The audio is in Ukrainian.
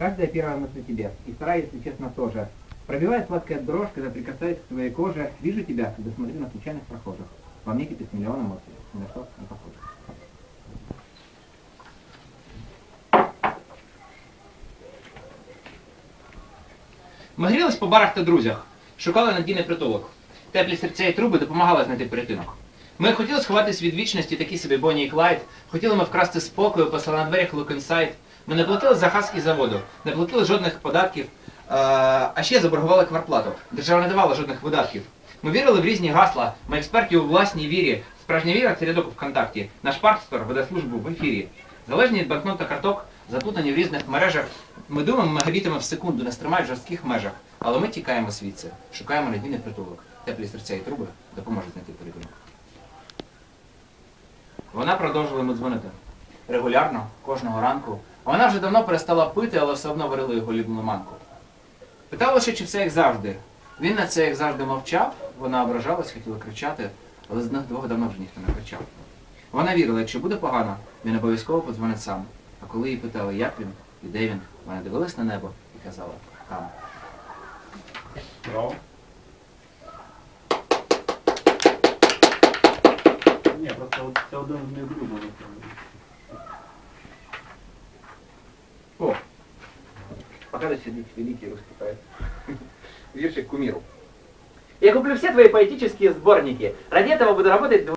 Каждая первая мысль о тебе, и вторая, если честно, тоже. Пробивает сладкая дрожь, когда прикасаюсь к твоей коже, вижу тебя, когда смотрю на случайных прохожих. Во мне кипит миллион эмоций, ни на что не похоже. Ми грілись по барах та друзях, шукали надійний притулок. Теплі серця і труби допомагали знайти порятунок. Ми хотіли сховатись від вічності, такі собі Бонні і Клайд. Хотіли ми вкрасти спокою, послали на дверях Look Inside. Ми не платили за газ і за воду, не платили жодних податків, а ще заборгували кварплату. Держава не давала жодних видатків. Ми вірили в різні гасла, ми експерти у власній вірі. Справжня віра це рядок у ВКонтакті. Наш партнер веде службу в ефірі. Залежні від банкнот та карток, заплутані в різних мережах. Ми думаємо мегабітами в секунду, не стримають в жорстких межах. Але ми тікаємо звідси, шукаємо надійний притулок. Теплі серця і труби допоможуть знайти порятунок. Вона продовжувала йому дзвонити. Регулярно, кожного ранку. Вона вже давно перестала пити, але все одно варила його улюблену манку. Питала ще, чи все як завжди. Він на це як завжди мовчав, вона ображалась, хотіла кричати, але з них двох давно вже ніхто не кричав. Вона вірила, якщо буде погано, він обов'язково подзвонить сам. А коли її питали, як він і де він, вона дивилась на небо і казала там. Браво. Ні, просто це один з моїх улюблених. пока сидит великий русский поэт. Виршик кумиру. Я куплю все твои поэтические сборники. Ради этого буду работать